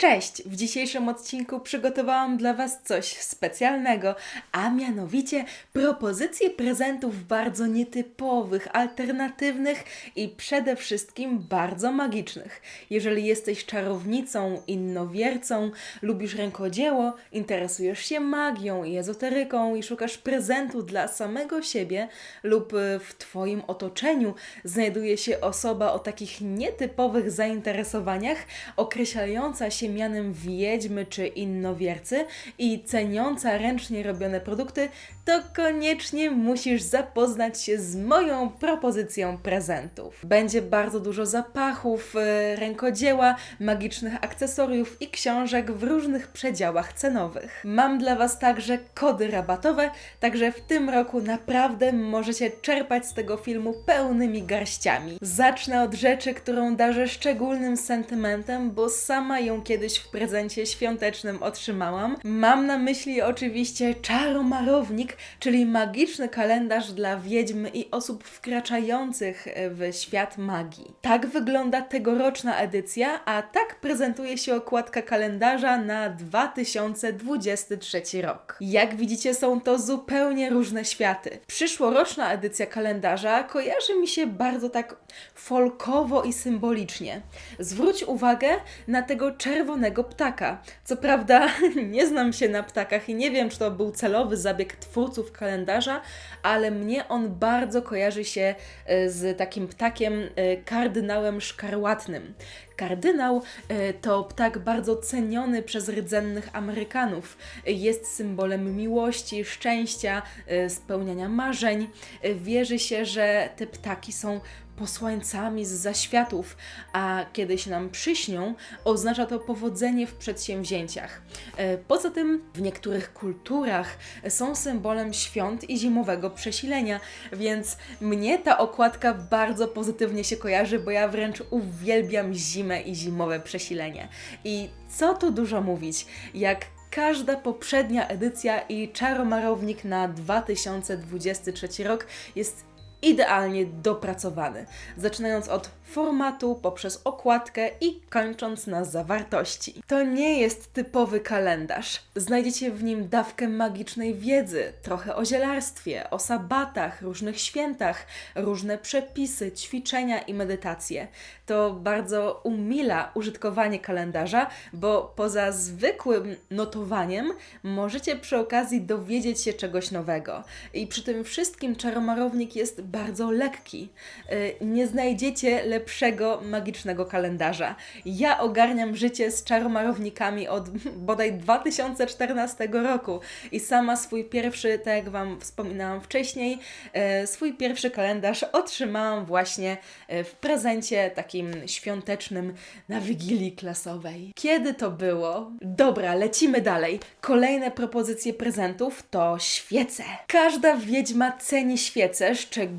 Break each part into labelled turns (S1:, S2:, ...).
S1: Cześć! W dzisiejszym odcinku przygotowałam dla Was coś specjalnego, a mianowicie propozycje prezentów bardzo nietypowych, alternatywnych i przede wszystkim bardzo magicznych. Jeżeli jesteś czarownicą, innowiercą, lubisz rękodzieło, interesujesz się magią i ezoteryką i szukasz prezentu dla samego siebie lub w Twoim otoczeniu znajduje się osoba o takich nietypowych zainteresowaniach, określająca się mianem wiedźmy czy innowiercy i ceniąca ręcznie robione produkty, to koniecznie musisz zapoznać się z moją propozycją prezentów. Będzie bardzo dużo zapachów, y, rękodzieła, magicznych akcesoriów i książek w różnych przedziałach cenowych. Mam dla Was także kody rabatowe, także w tym roku naprawdę możecie czerpać z tego filmu pełnymi garściami. Zacznę od rzeczy, którą darzę szczególnym sentymentem, bo sama ją kiedyś w prezencie świątecznym otrzymałam. Mam na myśli oczywiście czaromarownik, czyli magiczny kalendarz dla wiedźm i osób wkraczających w świat magii. Tak wygląda tegoroczna edycja, a tak prezentuje się okładka kalendarza na 2023 rok. Jak widzicie, są to zupełnie różne światy. Przyszłoroczna edycja kalendarza kojarzy mi się bardzo tak folkowo i symbolicznie. Zwróć uwagę na tego czerwonego ptaka. Co prawda, nie znam się na ptakach i nie wiem, czy to był celowy zabieg twórców kalendarza, ale mnie on bardzo kojarzy się e, z takim ptakiem e, kardynałem szkarłatnym. Kardynał e, to ptak bardzo ceniony przez rdzennych Amerykanów. Jest symbolem miłości, szczęścia, spełniania marzeń. Wierzy się, że te ptaki są posłańcami z zaświatów, a kiedy się nam przyśnią, oznacza to powodzenie w przedsięwzięciach. E, Poza tym w niektórych kulturach są symbolem świąt i zimowego przesilenia, więc mnie ta okładka bardzo pozytywnie się kojarzy, bo ja wręcz uwielbiam zimę i zimowe przesilenie. I co tu dużo mówić, jak każda poprzednia edycja i czaromarownik na 2023 rok jest idealnie dopracowany, zaczynając od formatu, poprzez okładkę i kończąc na zawartości. To nie jest typowy kalendarz. Znajdziecie w nim dawkę magicznej wiedzy, trochę o zielarstwie, o sabatach, różnych świętach, różne przepisy, ćwiczenia i medytacje. To bardzo umila użytkowanie kalendarza, bo poza zwykłym notowaniem możecie przy okazji dowiedzieć się czegoś nowego. I przy tym wszystkim czaromarownik jest bardzo lekki. Yy, Nie znajdziecie lepszego magicznego kalendarza. Ja ogarniam życie z czaromarownikami od bodaj 2014 roku i sama swój pierwszy, tak jak Wam wspominałam wcześniej, e, swój pierwszy kalendarz otrzymałam właśnie e, w prezencie takim świątecznym na Wigilii Klasowej. Kiedy to było? Dobra, lecimy dalej. Kolejne propozycje prezentów to świece. Każda wiedźma ceni świece, szczególnie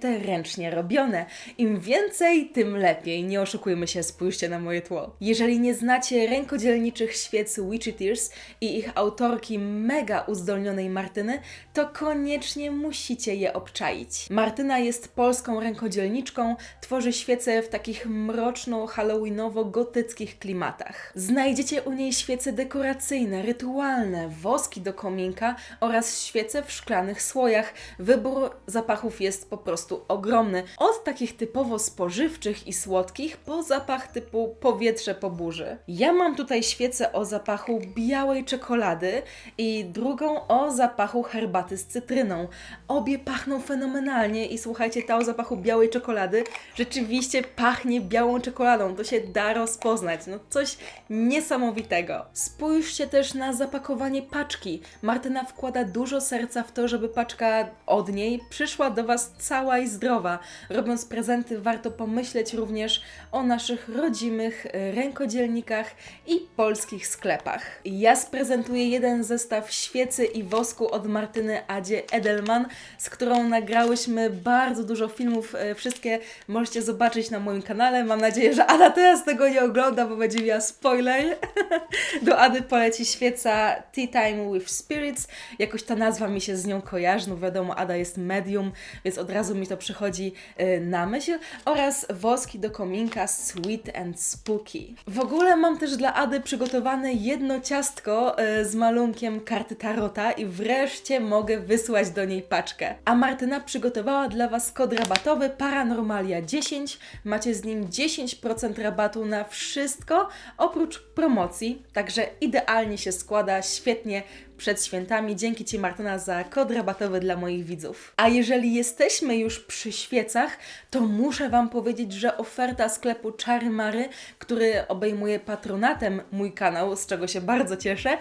S1: te ręcznie robione. Im więcej, tym lepiej. Nie oszukujmy się, spójrzcie na moje tło. Jeżeli nie znacie rękodzielniczych świec Witchy Tears i ich autorki mega uzdolnionej Martyny, to koniecznie musicie je obczaić. Martyna jest polską rękodzielniczką, tworzy świece w takich mroczno-halloweenowo-gotyckich klimatach. Znajdziecie u niej świece dekoracyjne, rytualne, woski do kominka oraz świece w szklanych słojach. Wybór zapachów jest po prostu ogromny. Od takich typowo spożywczych i słodkich po zapach typu powietrze po burzy. Ja mam tutaj świecę o zapachu białej czekolady i drugą o zapachu herbaty z cytryną. Obie pachną fenomenalnie i słuchajcie, ta o zapachu białej czekolady rzeczywiście pachnie białą czekoladą. To się da rozpoznać. No coś niesamowitego. Spójrzcie też na zapakowanie paczki. Martyna wkłada dużo serca w to, żeby paczka od niej przyszła do Was cała i zdrowa. Robiąc prezenty, warto pomyśleć również o naszych rodzimych e, rękodzielnikach i polskich sklepach. Ja sprezentuję jeden zestaw świecy i wosku od Martyny Adzie Edelman, z którą nagrałyśmy bardzo dużo filmów. e, Wszystkie możecie zobaczyć na moim kanale. Mam nadzieję, że Ada teraz tego nie ogląda, bo będzie miała spoiler. Do Ady poleci świeca Tea Time with Spirits. Jakoś ta nazwa mi się z nią kojarzy. No wiadomo, Ada jest medium, więc od razu mi to przychodzi y, na myśl, oraz woski do kominka Sweet and Spooky. W ogóle mam też dla Ady przygotowane jedno ciastko y, z malunkiem karty Tarota i wreszcie mogę wysłać do niej paczkę. A Martyna przygotowała dla Was kod rabatowy Paranormalia 10. Macie z nim 10% rabatu na wszystko, oprócz promocji, także idealnie się składa, świetnie przed świętami. Dzięki Ci Martyna za kod rabatowy dla moich widzów. A jeżeli jesteśmy już przy świecach, to muszę Wam powiedzieć, że oferta sklepu Czary Mary, który obejmuje patronatem mój kanał, z czego się bardzo cieszę,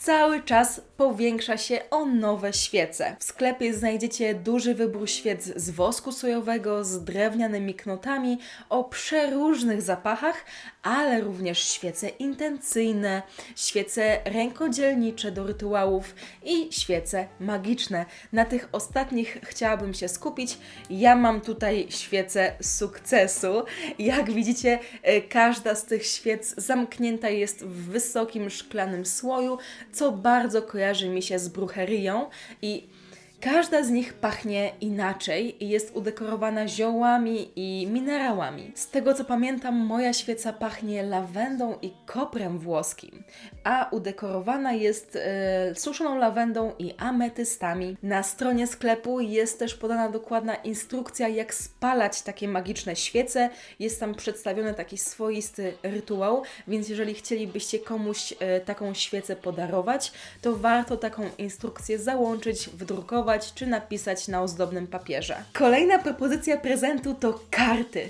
S1: cały czas powiększa się o nowe świece. W sklepie znajdziecie duży wybór świec z wosku sojowego, z drewnianymi knotami, o przeróżnych zapachach, ale również świece intencyjne, świece rękodzielnicze do rytuałów i świece magiczne. Na tych ostatnich chciałabym się skupić. Ja mam tutaj świecę sukcesu. Jak widzicie, e, każda z tych świec zamknięta jest w wysokim szklanym słoju, co bardzo kojarzy mi się z brucherią i Każda z nich pachnie inaczej i jest udekorowana ziołami i minerałami. Z tego co pamiętam, moja świeca pachnie lawendą i koprem włoskim, a udekorowana jest e, suszoną lawendą i ametystami. Na stronie sklepu jest też podana dokładna instrukcja, jak spalać takie magiczne świece. Jest tam przedstawiony taki swoisty rytuał, więc jeżeli chcielibyście komuś e, taką świecę podarować, to warto taką instrukcję załączyć, wdrukować czy napisać na ozdobnym papierze. Kolejna propozycja prezentu to karty.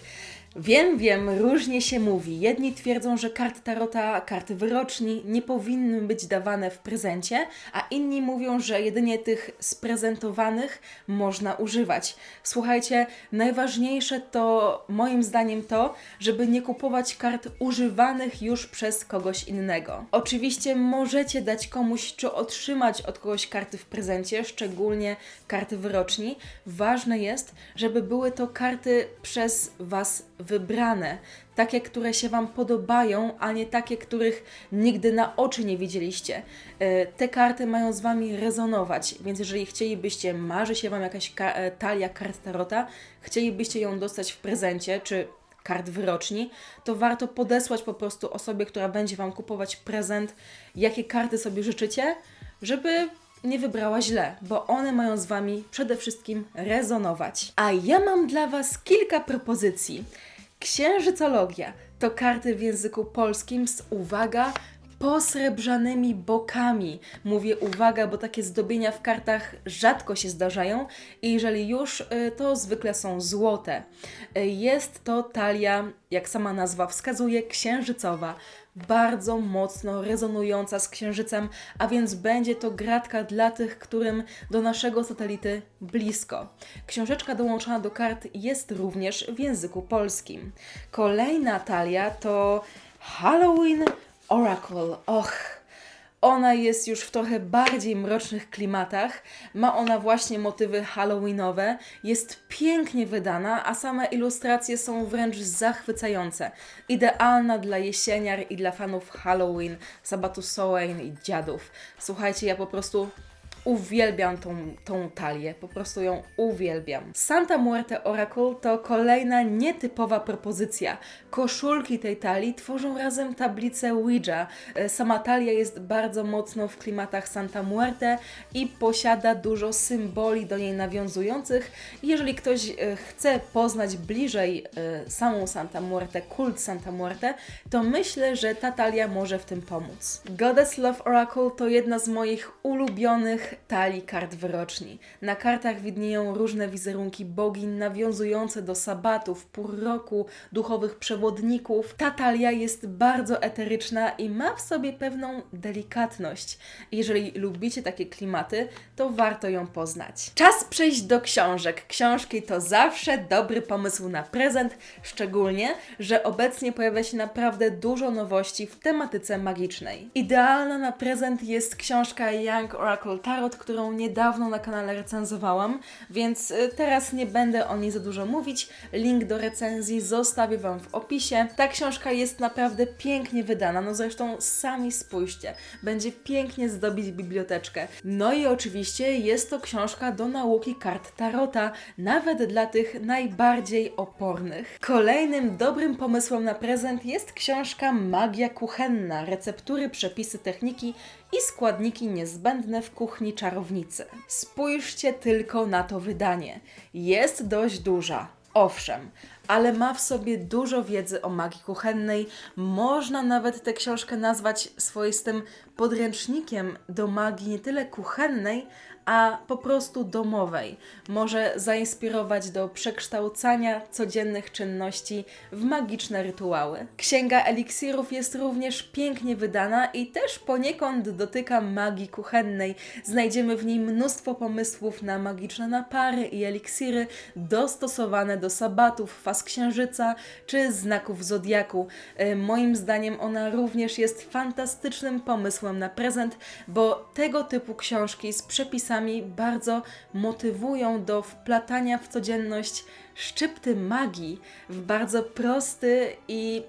S1: Wiem, wiem, różnie się mówi. Jedni twierdzą, że karty tarota, karty wyroczni nie powinny być dawane w prezencie, a inni mówią, że jedynie tych sprezentowanych można używać. Słuchajcie, najważniejsze to moim zdaniem to, żeby nie kupować kart używanych już przez kogoś innego. Oczywiście możecie dać komuś czy otrzymać od kogoś karty w prezencie, szczególnie karty wyroczni. Ważne jest, żeby były to karty przez Was wybrane, takie, które się Wam podobają, a nie takie, których nigdy na oczy nie widzieliście. E, Te karty mają z Wami rezonować, więc jeżeli chcielibyście, marzy się Wam jakaś ka- e, talia kart Tarota, chcielibyście ją dostać w prezencie, czy kart wyroczni, to warto podesłać po prostu osobie, która będzie Wam kupować prezent, jakie karty sobie życzycie, żeby nie wybrała źle, bo one mają z Wami przede wszystkim rezonować. A ja mam dla Was kilka propozycji. Księżycologia to karty w języku polskim z uwaga posrebrzanymi bokami. Mówię uwaga, bo takie zdobienia w kartach rzadko się zdarzają i jeżeli już, y, to zwykle są złote. Y, Jest to talia, jak sama nazwa wskazuje, księżycowa bardzo mocno rezonująca z księżycem, a więc będzie to gratka dla tych, którym do naszego satelity blisko. Książeczka dołączona do kart jest również w języku polskim. Kolejna talia to Halloween Oracle. Och, ona jest już w trochę bardziej mrocznych klimatach. Ma ona właśnie motywy halloweenowe. Jest pięknie wydana, a same ilustracje są wręcz zachwycające. Idealna dla jesieniar i dla fanów Halloween, Sabatu Sowain i dziadów. Słuchajcie, ja po prostu uwielbiam tą, tą talię, po prostu ją uwielbiam. Santa Muerte Oracle to kolejna nietypowa propozycja. Koszulki tej talii tworzą razem tablicę Ouija. E, Sama talia jest bardzo mocno w klimatach Santa Muerte i posiada dużo symboli do niej nawiązujących. Jeżeli ktoś e, chce poznać bliżej e, samą Santa Muerte, kult Santa Muerte, to myślę, że ta talia może w tym pomóc. Goddess Love Oracle to jedna z moich ulubionych talii kart wyroczni. Na kartach widnieją różne wizerunki bogiń nawiązujące do sabatów, pór roku, duchowych przewodników. Ta talia jest bardzo eteryczna i ma w sobie pewną delikatność. Jeżeli lubicie takie klimaty, to warto ją poznać. Czas przejść do książek. Książki to zawsze dobry pomysł na prezent, szczególnie, że obecnie pojawia się naprawdę dużo nowości w tematyce magicznej. Idealna na prezent jest książka Young Oracle Tarot Tarot, którą niedawno na kanale recenzowałam, więc y, teraz nie będę o niej za dużo mówić. Link do recenzji zostawię Wam w opisie. Ta książka jest naprawdę pięknie wydana, no zresztą sami spójrzcie. Będzie pięknie zdobić biblioteczkę. No i oczywiście jest to książka do nauki kart Tarota, nawet dla tych najbardziej opornych. Kolejnym dobrym pomysłem na prezent jest książka Magia Kuchenna, receptury, przepisy, techniki i składniki niezbędne w kuchni czarownicy. Spójrzcie tylko na to wydanie. Jest dość duża, owszem, ale ma w sobie dużo wiedzy o magii kuchennej. Można nawet tę książkę nazwać swoistym podręcznikiem do magii nie tyle kuchennej, a po prostu domowej. Może zainspirować do przekształcania codziennych czynności w magiczne rytuały. Księga eliksirów jest również pięknie wydana i też poniekąd dotyka magii kuchennej. Znajdziemy w niej mnóstwo pomysłów na magiczne napary i eliksiry dostosowane do sabatów, faz księżyca czy znaków zodiaku. E, Moim zdaniem ona również jest fantastycznym pomysłem na prezent, bo tego typu książki z przepisami bardzo motywują do wplatania w codzienność szczypty magii w bardzo prosty i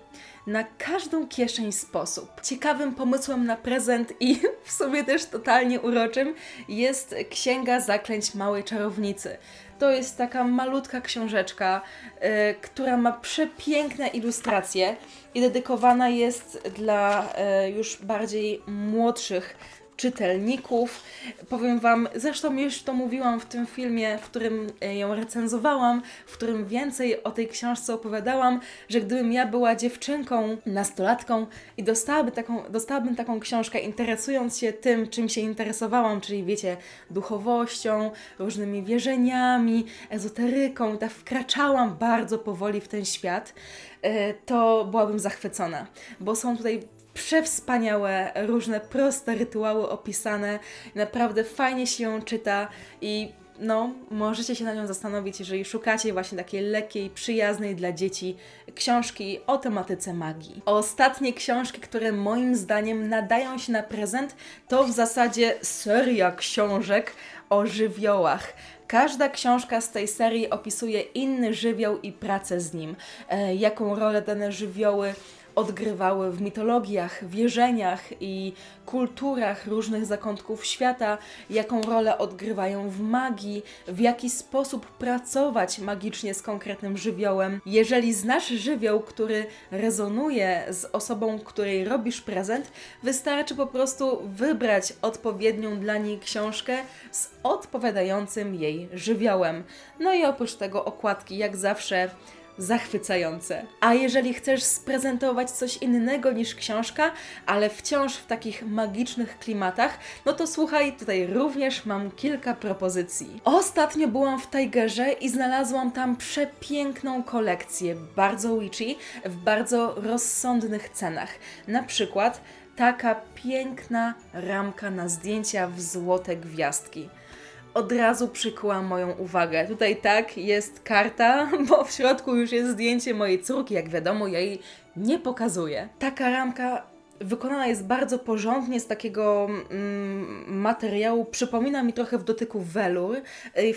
S1: na każdą kieszeń sposób. Ciekawym pomysłem na prezent i w sumie też totalnie uroczym jest Księga Zaklęć Małej Czarownicy. To jest taka malutka książeczka, e, która ma przepiękne ilustracje i dedykowana jest dla e, już bardziej młodszych czytelników. Powiem Wam, zresztą już to mówiłam w tym filmie, w którym e, ją recenzowałam, w którym więcej o tej książce opowiadałam, że gdybym ja była dziewczynką, nastolatką i dostałaby taką, dostałabym taką książkę, interesując się tym, czym się interesowałam, czyli wiecie, duchowością, różnymi wierzeniami, ezoteryką, tak wkraczałam bardzo powoli w ten świat, e, to byłabym zachwycona, bo są tutaj przewspaniałe, różne proste rytuały opisane. Naprawdę fajnie się ją czyta i no, możecie się na nią zastanowić, jeżeli szukacie właśnie takiej lekkiej, przyjaznej dla dzieci książki o tematyce magii. Ostatnie książki, które moim zdaniem nadają się na prezent, to w zasadzie seria książek o żywiołach. Każda książka z tej serii opisuje inny żywioł i pracę z nim, e, jaką rolę dane żywioły odgrywały w mitologiach, wierzeniach i kulturach różnych zakątków świata, jaką rolę odgrywają w magii, w jaki sposób pracować magicznie z konkretnym żywiołem. Jeżeli znasz żywioł, który rezonuje z osobą, której robisz prezent, wystarczy po prostu wybrać odpowiednią dla niej książkę z odpowiadającym jej żywiołem. No i oprócz tego okładki, jak zawsze, zachwycające. A jeżeli chcesz sprezentować coś innego niż książka, ale wciąż w takich magicznych klimatach, no to słuchaj, tutaj również mam kilka propozycji. Ostatnio byłam w Tigerze i znalazłam tam przepiękną kolekcję, bardzo witchy, w bardzo rozsądnych cenach. Na przykład taka piękna ramka na zdjęcia w złote gwiazdki od razu przykuła moją uwagę. Tutaj tak jest karta, bo w środku już jest zdjęcie mojej córki, jak wiadomo, jej nie pokazuję. Taka ramka wykonana jest bardzo porządnie z takiego mm, materiału. Przypomina mi trochę w dotyku welur.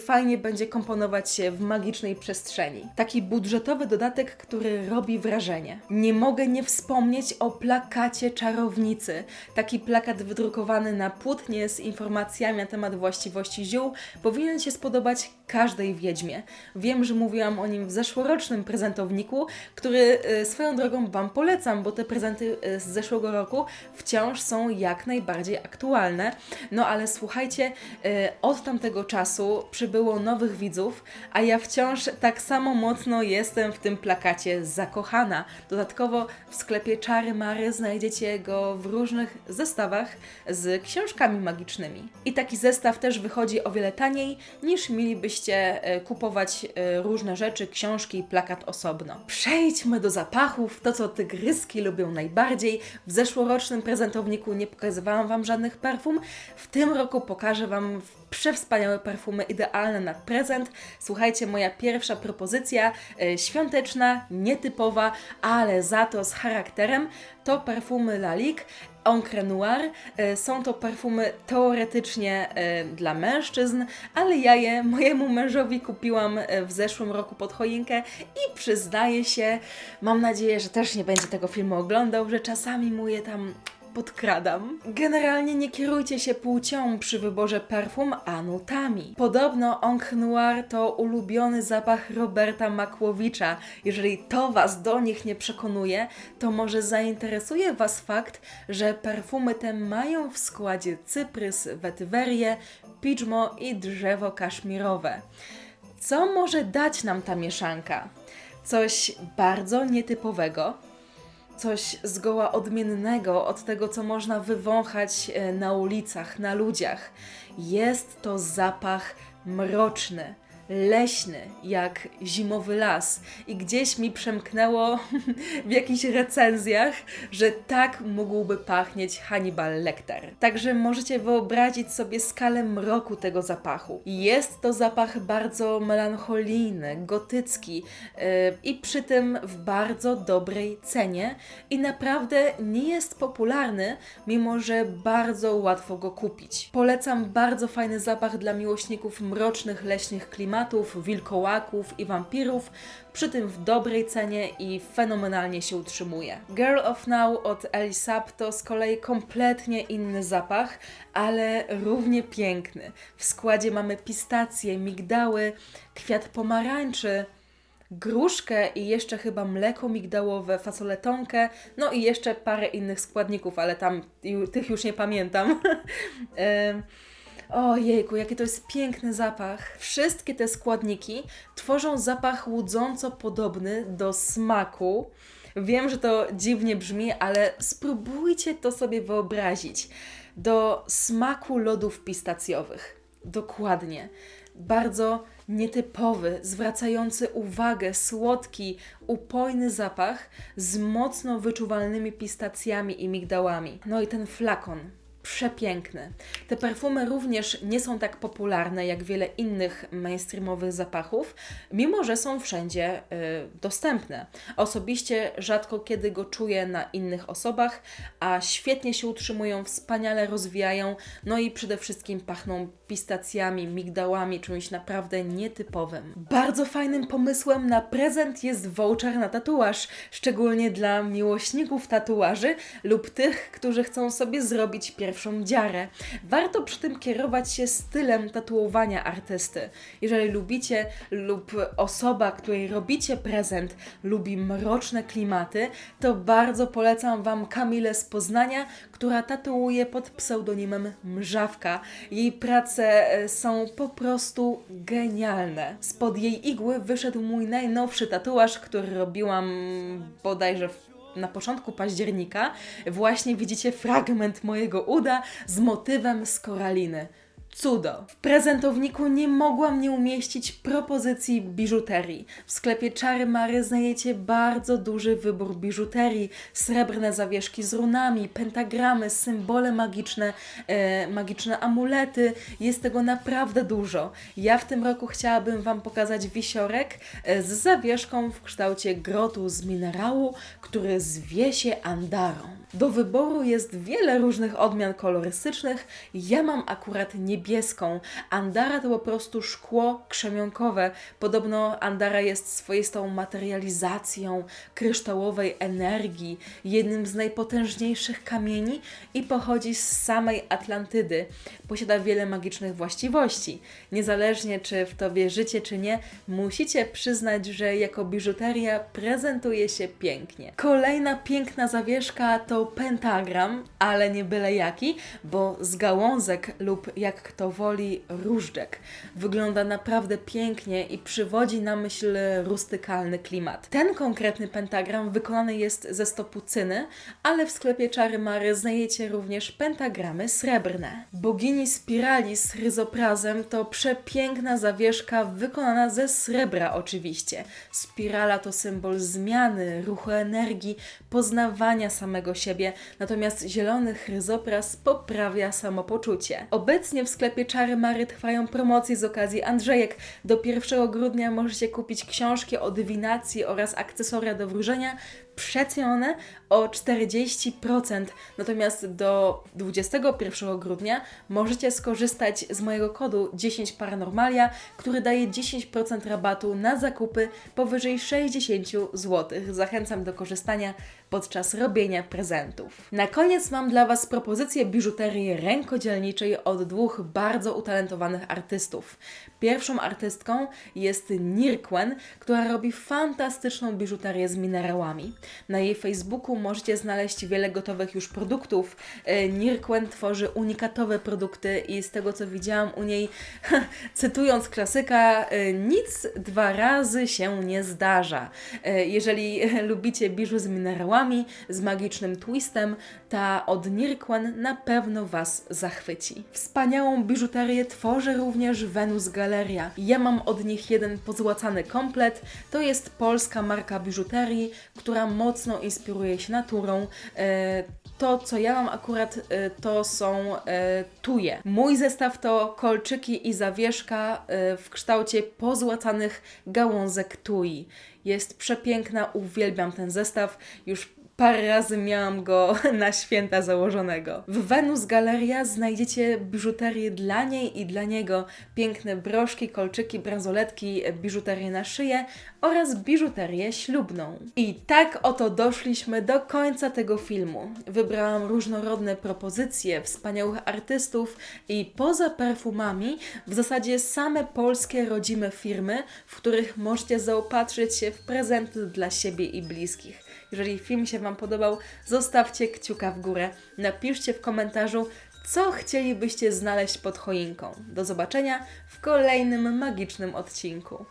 S1: Fajnie będzie komponować się w magicznej przestrzeni. Taki budżetowy dodatek, który robi wrażenie. Nie mogę nie wspomnieć o plakacie czarownicy. Taki plakat wydrukowany na płótnie z informacjami na temat właściwości ziół powinien się spodobać każdej wiedźmie. Wiem, że mówiłam o nim w zeszłorocznym prezentowniku, który y, swoją drogą Wam polecam, bo te prezenty y, z zeszłego roku wciąż są jak najbardziej aktualne. No ale słuchajcie, y, od tamtego czasu przybyło nowych widzów, a ja wciąż tak samo mocno jestem w tym plakacie zakochana. Dodatkowo w sklepie Czary Mary znajdziecie go w różnych zestawach z książkami magicznymi. I taki zestaw też wychodzi o wiele taniej niż mielibyście e, kupować e, różne rzeczy, książki i plakat osobno. Przejdźmy do zapachów, to co tygryski lubią najbardziej. W zeszłorocznym prezentowniku nie pokazywałam Wam żadnych perfum. W tym roku pokażę Wam przewspaniałe perfumy, idealne na prezent. Słuchajcie, moja pierwsza propozycja, e, świąteczna, nietypowa, ale za to z charakterem, to perfumy Lalik Encre Noir. E, Są to perfumy teoretycznie e, dla mężczyzn, ale ja je mojemu mężowi kupiłam e, w zeszłym roku pod choinkę i przyznaję się, mam nadzieję, że też nie będzie tego filmu oglądał, że czasami mu je tam podkradam. Generalnie nie kierujcie się płcią przy wyborze perfum, a nutami. Podobno Encre Noir to ulubiony zapach Roberta Makłowicza. Jeżeli to Was do nich nie przekonuje, to może zainteresuje Was fakt, że perfumy te mają w składzie cyprys, wetywerię, pidżmo i drzewo kaszmirowe. Co może dać nam ta mieszanka? Coś bardzo nietypowego, coś zgoła odmiennego od tego, co można wywąchać e, na ulicach, na ludziach. Jest to zapach mroczny, leśny, jak zimowy las. I gdzieś mi przemknęło w jakichś recenzjach, że tak mógłby pachnieć Hannibal Lecter. Także możecie wyobrazić sobie skalę mroku tego zapachu. Jest to zapach bardzo melancholijny, gotycki yy, i przy tym w bardzo dobrej cenie i naprawdę nie jest popularny, mimo że bardzo łatwo go kupić. Polecam bardzo fajny zapach dla miłośników mrocznych leśnych klimatów, wilkołaków i wampirów, przy tym w dobrej cenie i fenomenalnie się utrzymuje. Girl of Now od Elisab to z kolei kompletnie inny zapach, ale równie piękny. W składzie mamy pistacje, migdały, kwiat pomarańczy, gruszkę i jeszcze chyba mleko migdałowe, fasoletonkę, no i jeszcze parę innych składników, ale tam tych już nie pamiętam. Ojejku, jaki to jest piękny zapach. Wszystkie te składniki tworzą zapach łudząco podobny do smaku. Wiem, że to dziwnie brzmi, ale spróbujcie to sobie wyobrazić. Do smaku lodów pistacjowych. Dokładnie. Bardzo nietypowy, zwracający uwagę, słodki, upojny zapach z mocno wyczuwalnymi pistacjami i migdałami. No i ten flakon. Przepiękny. Te perfumy również nie są tak popularne jak wiele innych mainstreamowych zapachów, mimo że są wszędzie y, dostępne. Osobiście rzadko kiedy go czuję na innych osobach, a świetnie się utrzymują, wspaniale rozwijają, no i przede wszystkim pachną pistacjami, migdałami, czymś naprawdę nietypowym. Bardzo fajnym pomysłem na prezent jest voucher na tatuaż, szczególnie dla miłośników tatuaży lub tych, którzy chcą sobie zrobić pierwszą dziarę. Warto przy tym kierować się stylem tatuowania artysty. Jeżeli lubicie lub osoba, której robicie prezent, lubi mroczne klimaty, to bardzo polecam Wam Kamilę z Poznania, która tatuuje pod pseudonimem Mrzawka. Jej prace e, są po prostu genialne. Spod jej igły wyszedł mój najnowszy tatuaż, który robiłam bodajże w na początku października właśnie widzicie fragment mojego uda z motywem z koraliny. Cudo. W prezentowniku nie mogłam nie umieścić propozycji biżuterii. W sklepie Czary Mary znajdziecie bardzo duży wybór biżuterii, srebrne zawieszki z runami, pentagramy, symbole magiczne, e, magiczne amulety. Jest tego naprawdę dużo. Ja w tym roku chciałabym Wam pokazać wisiorek e, z zawieszką w kształcie grotu z minerału, który zwie się Andarą. Do wyboru jest wiele różnych odmian kolorystycznych. Ja mam akurat niebieską. Andara to po prostu szkło krzemionkowe. Podobno Andara jest swoistą materializacją kryształowej energii, jednym z najpotężniejszych kamieni i pochodzi z samej Atlantydy. Posiada wiele magicznych właściwości. Niezależnie czy w to wierzycie, czy nie, musicie przyznać, że jako biżuteria prezentuje się pięknie. Kolejna piękna zawieszka to pentagram, ale nie byle jaki, bo z gałązek lub jak kto woli różdżek. Wygląda naprawdę pięknie i przywodzi na myśl rustykalny klimat. Ten konkretny pentagram wykonany jest ze stopucyny, ale w sklepie Czary Mary znajdziecie również pentagramy srebrne. Bogini spirali z chryzoprazem to przepiękna zawieszka wykonana ze srebra oczywiście. Spirala to symbol zmiany, ruchu energii, poznawania samego siebie, natomiast zielony chryzopras poprawia samopoczucie. Obecnie w sklepie Czary Mary trwają promocje z okazji Andrzejek. Do 1 grudnia możecie kupić książki o dywinacji oraz akcesoria do wróżenia przecenione o 40%. Natomiast do 21 grudnia możecie skorzystać z mojego kodu 10 Paranormalia, który daje 10% rabatu na zakupy powyżej 60 zł. Zachęcam do korzystania podczas robienia prezentów. Na koniec mam dla Was propozycję biżuterii rękodzielniczej od dwóch bardzo utalentowanych artystów. Pierwszą artystką jest Nirkwen, która robi fantastyczną biżuterię z minerałami. Na jej Facebooku możecie znaleźć wiele gotowych już produktów. E, Nirkwen tworzy unikatowe produkty i z tego co widziałam u niej, cytując klasyka, e, nic dwa razy się nie zdarza. E, Jeżeli lubicie biżu z minerałami, z magicznym twistem, ta od Nirkwen na pewno Was zachwyci. Wspaniałą biżuterię tworzy również Venus Galeria. Ja mam od nich jeden pozłacany komplet. To jest polska marka biżuterii, która mocno inspiruje się naturą. E, to, co ja mam akurat, e, to są e, tuje. Mój zestaw to kolczyki i zawieszka w kształcie pozłacanych gałązek tui. Jest przepiękna, uwielbiam ten zestaw. Już Parę razy miałam go na święta założonego. W Venus Galeria znajdziecie biżuterię dla niej i dla niego, piękne broszki, kolczyki, bransoletki, biżuterię na szyję oraz biżuterię ślubną. I tak oto doszliśmy do końca tego filmu. Wybrałam różnorodne propozycje, wspaniałych artystów i poza perfumami w zasadzie same polskie rodzime firmy, w których możecie zaopatrzyć się w prezenty dla siebie i bliskich. Jeżeli film się Wam podobał, zostawcie kciuka w górę. Napiszcie w komentarzu, co chcielibyście znaleźć pod choinką. Do zobaczenia w kolejnym magicznym odcinku.